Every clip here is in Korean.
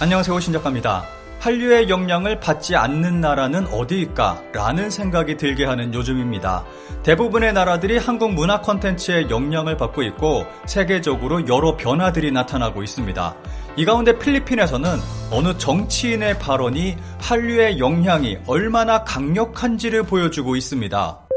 안녕하세요 신작가입니다. 한류의 영향을 받지 않는 나라는 어디일까? 라는 생각이 들게 하는 요즘입니다. 대부분의 나라들이 한국 문화 콘텐츠의 영향을 받고 있고 세계적으로 여러 변화들이 나타나고 있습니다. 이 가운데 필리핀에서는 어느 정치인의 발언이 한류의 영향이 얼마나 강력한지를 보여주고 있습니다.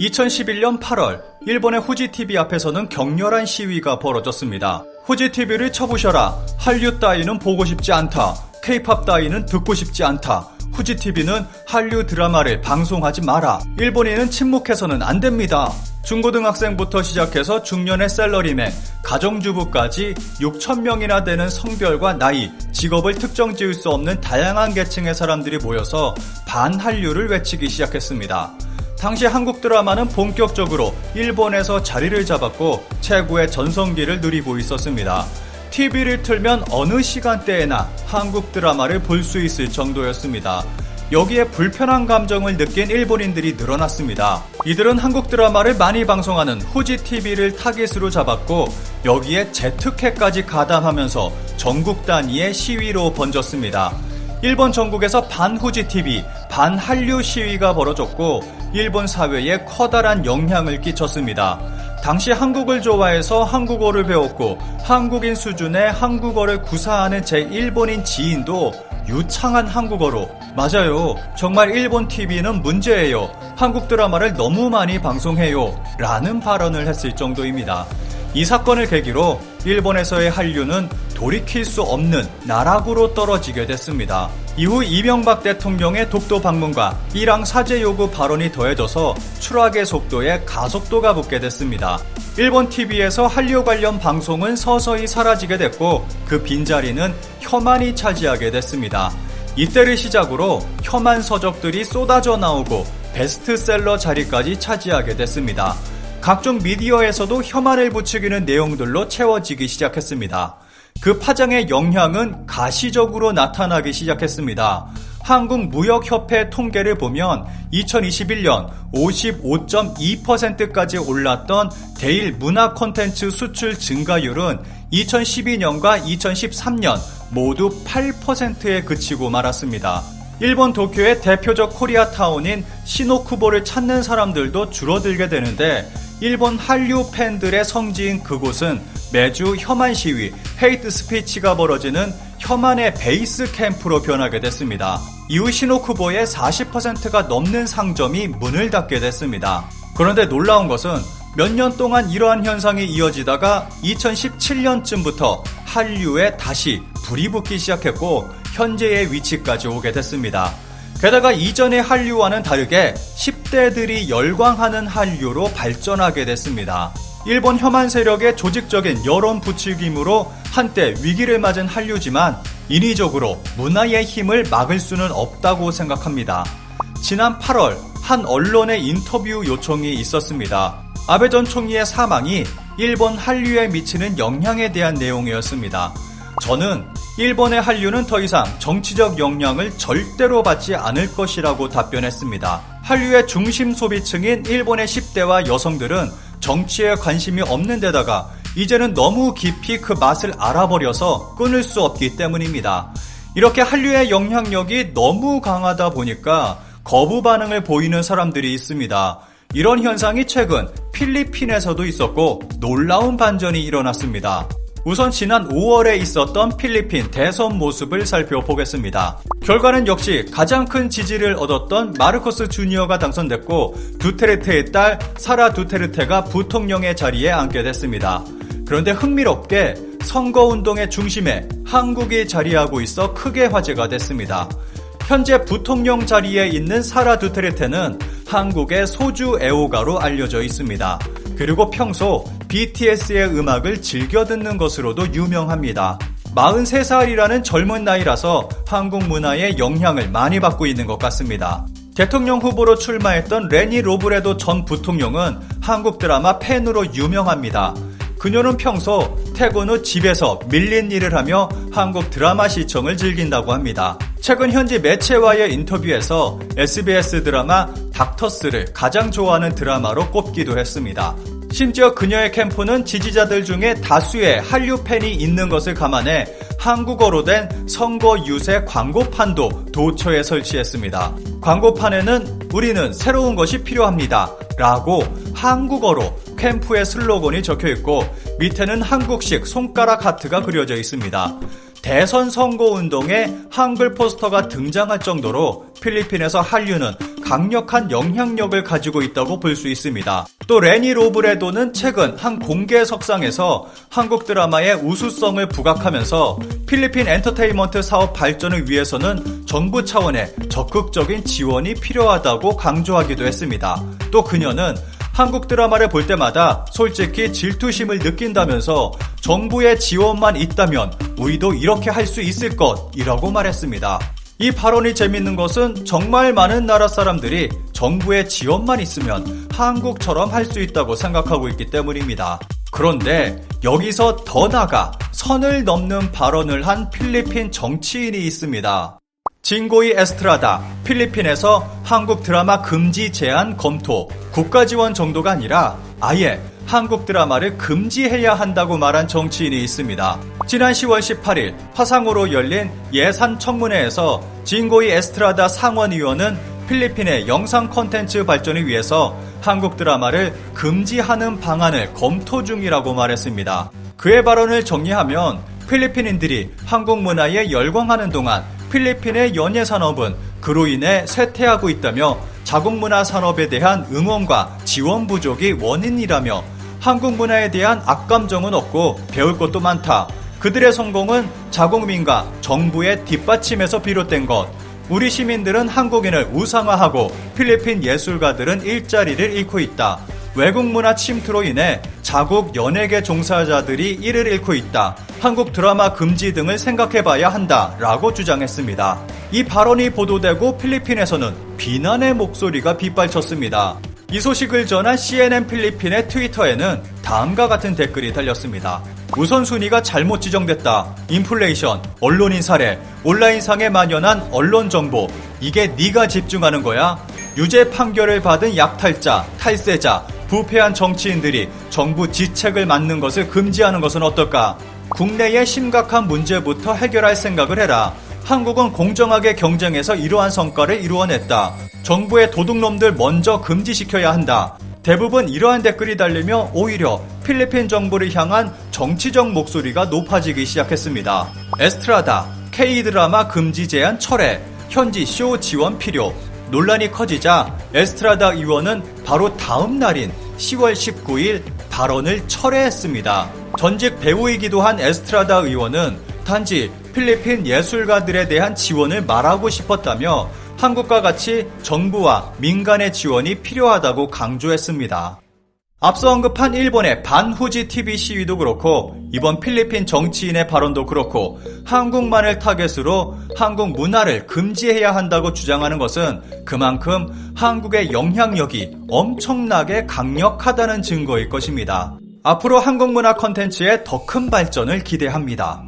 2011년 8월 일본의 후지TV 앞에서는 격렬한 시위가 벌어졌습니다. 후지TV를 쳐부셔라. 한류 따위는 보고 싶지 않다. 케이팝 따위는 듣고 싶지 않다. 후지TV는 한류 드라마를 방송하지 마라. 일본인은 침묵해서는 안 됩니다. 중고등학생부터 시작해서 중년의 셀러리맨, 가정주부까지 6천명이나 되는 성별과 나이, 직업을 특정 지을 수 없는 다양한 계층의 사람들이 모여서 반한류를 외치기 시작했습니다. 당시 한국 드라마는 본격적으로 일본에서 자리를 잡았고 최고의 전성기를 누리고 있었습니다. TV를 틀면 어느 시간대에나 한국 드라마를 볼 수 있을 정도였습니다. 여기에 불편한 감정을 느낀 일본인들이 늘어났습니다. 이들은 한국 드라마를 많이 방송하는 후지 TV를 타깃으로 잡았고 여기에 제특혜까지 가담하면서 전국 단위의 시위로 번졌습니다. 일본 전국에서 반후지 TV, 반한류 시위가 벌어졌고 일본 사회에 커다란 영향을 끼쳤습니다. 당시 한국을 좋아해서 한국어를 배웠고 한국인 수준의 한국어를 구사하는 제 일본인 지인도 유창한 한국어로 맞아요. 정말 일본 TV는 문제예요. 한국 드라마를 너무 많이 방송해요. 라는 발언을 했을 정도입니다. 이 사건을 계기로 일본에서의 한류는 돌이킬 수 없는 나락으로 떨어지게 됐습니다. 이후 이명박 대통령의 독도 방문과 이랑 사죄 요구 발언이 더해져서 추락의 속도에 가속도가 붙게 됐습니다. 일본 TV에서 한류 관련 방송은 서서히 사라지게 됐고 그 빈자리는 혐한이 차지하게 됐습니다. 이때를 시작으로 혐한 서적들이 쏟아져 나오고 베스트셀러 자리까지 차지하게 됐습니다. 각종 미디어에서도 혐한을 부추기는 내용들로 채워지기 시작했습니다. 그 파장의 영향은 가시적으로 나타나기 시작했습니다. 한국무역협회 통계를 보면 2021년 55.2%까지 올랐던 대일 문화 콘텐츠 수출 증가율은 2012년과 2013년 모두 8%에 그치고 말았습니다. 일본 도쿄의 대표적 코리아타운인 시노쿠보를 찾는 사람들도 줄어들게 되는데 일본 한류 팬들의 성지인 그곳은 매주 혐한 시위, 헤이트 스피치가 벌어지는 혐한의 베이스 캠프로 변하게 됐습니다. 이후 시노쿠보의 40%가 넘는 상점이 문을 닫게 됐습니다. 그런데 놀라운 것은 몇 년 동안 이러한 현상이 이어지다가 2017년쯤부터 한류에 다시 불이 붙기 시작했고 현재의 위치까지 오게 됐습니다. 게다가 이전의 한류와는 다르게 10대들이 열광하는 한류로 발전하게 됐습니다. 일본 혐한 세력의 조직적인 여론 부추김으로 한때 위기를 맞은 한류지만 인위적으로 문화의 힘을 막을 수는 없다고 생각합니다. 지난 8월 한 언론의 인터뷰 요청이 있었습니다. 아베 전 총리의 사망이 일본 한류에 미치는 영향에 대한 내용이었습니다. 저는 일본의 한류는 더 이상 정치적 영향을 절대로 받지 않을 것이라고 답변했습니다. 한류의 중심 소비층인 일본의 10대와 여성들은 정치에 관심이 없는 데다가 이제는 너무 깊이 그 맛을 알아버려서 끊을 수 없기 때문입니다. 이렇게 한류의 영향력이 너무 강하다 보니까 거부 반응을 보이는 사람들이 있습니다. 이런 현상이 최근 필리핀에서도 있었고 놀라운 반전이 일어났습니다. 우선 지난 5월에 있었던 필리핀 대선 모습을 살펴보겠습니다. 결과는 역시 가장 큰 지지를 얻었던 마르코스 주니어가 당선됐고 두테르테의 딸 사라 두테르테가 부통령의 자리에 앉게 됐습니다. 그런데 흥미롭게 선거운동의 중심에 한국이 자리하고 있어 크게 화제가 됐습니다. 현재 부통령 자리에 있는 사라 두테르테는 한국의 소주 애호가로 알려져 있습니다. 그리고 평소 BTS의 음악을 즐겨 듣는 것으로도 유명합니다. 43살이라는 젊은 나이라서 한국 문화에 영향을 많이 받고 있는 것 같습니다. 대통령 후보로 출마했던 레니 로브레도 전 부통령은 한국 드라마 팬으로 유명합니다. 그녀는 평소 퇴근 후 집에서 밀린 일을 하며 한국 드라마 시청을 즐긴다고 합니다. 최근 현지 매체와의 인터뷰에서 SBS 드라마 닥터스를 가장 좋아하는 드라마로 꼽기도 했습니다. 심지어 그녀의 캠프는 지지자들 중에 다수의 한류 팬이 있는 것을 감안해 한국어로 된 선거 유세 광고판도 도처에 설치했습니다. 광고판에는 우리는 새로운 것이 필요합니다. 라고 한국어로 캠프의 슬로건이 적혀 있고 밑에는 한국식 손가락 하트가 그려져 있습니다. 대선 선거 운동에 한글 포스터가 등장할 정도로 필리핀에서 한류는 강력한 영향력을 가지고 있다고 볼 수 있습니다. 또 레니 로브레도는 최근 한 공개 석상에서 한국 드라마의 우수성을 부각하면서 필리핀 엔터테인먼트 사업 발전을 위해서는 정부 차원의 적극적인 지원이 필요하다고 강조하기도 했습니다. 또 그녀는 한국 드라마를 볼 때마다 솔직히 질투심을 느낀다면서 정부의 지원만 있다면 우리도 이렇게 할 수 있을 것이라고 말했습니다. 이 발언이 재밌는 것은 정말 많은 나라 사람들이 정부의 지원만 있으면 한국처럼 할 수 있다고 생각하고 있기 때문입니다. 그런데 여기서 더 나가 선을 넘는 발언을 한 필리핀 정치인이 있습니다. 진고이 에스트라다 필리핀에서 한국 드라마 금지 제한 검토 국가 지원 정도가 아니라 아예 한국 드라마를 금지해야 한다고 말한 정치인이 있습니다. 지난 10월 18일 화상으로 열린 예산 청문회에서 진고이 에스트라다 상원 의원은 필리핀의 영상 콘텐츠 발전을 위해서 한국 드라마를 금지하는 방안을 검토 중이라고 말했습니다. 그의 발언을 정리하면 필리핀인들이 한국 문화에 열광하는 동안 필리핀의 연예 산업은 그로 인해 쇠퇴하고 있다며 자국 문화 산업에 대한 응원과 지원 부족이 원인이라며 한국 문화에 대한 악감정은 없고 배울 것도 많다. 그들의 성공은 자국민과 정부의 뒷받침에서 비롯된 것. 우리 시민들은 한국인을 우상화하고 필리핀 예술가들은 일자리를 잃고 있다. 외국 문화 침투로 인해 자국 연예계 종사자들이 이를 잃고 있다. 한국 드라마 금지 등을 생각해 봐야 한다. 라고 주장했습니다. 이 발언이 보도되고 필리핀에서는 비난의 목소리가 빗발쳤습니다. 이 소식을 전한 CNN 필리핀의 트위터에는 다음과 같은 댓글이 달렸습니다. 우선순위가 잘못 지정됐다. 인플레이션, 언론인 살해, 온라인상에 만연한 언론 정보. 이게 네가 집중하는 거야? 유죄 판결을 받은 약탈자, 탈세자, 부패한 정치인들이 정부 지책을 맡는 것을 금지하는 것은 어떨까? 국내의 심각한 문제부터 해결할 생각을 해라. 한국은 공정하게 경쟁해서 이러한 성과를 이루어냈다. 정부의 도둑놈들 먼저 금지시켜야 한다. 대부분 이러한 댓글이 달리며 오히려 필리핀 정부를 향한 정치적 목소리가 높아지기 시작했습니다. 에스트라다, K드라마 금지 제한 철회, 현지 쇼 지원 필요, 논란이 커지자 에스트라다 의원은 바로 다음 날인 10월 19일 발언을 철회했습니다. 전직 배우이기도 한 에스트라다 의원은 단지 필리핀 예술가들에 대한 지원을 말하고 싶었다며 한국과 같이 정부와 민간의 지원이 필요하다고 강조했습니다. 앞서 언급한 일본의 반후지 TV 시위도 그렇고 이번 필리핀 정치인의 발언도 그렇고 한국만을 타겟으로 한국 문화를 금지해야 한다고 주장하는 것은 그만큼 한국의 영향력이 엄청나게 강력하다는 증거일 것입니다. 앞으로 한국 문화 컨텐츠의 더 큰 발전을 기대합니다.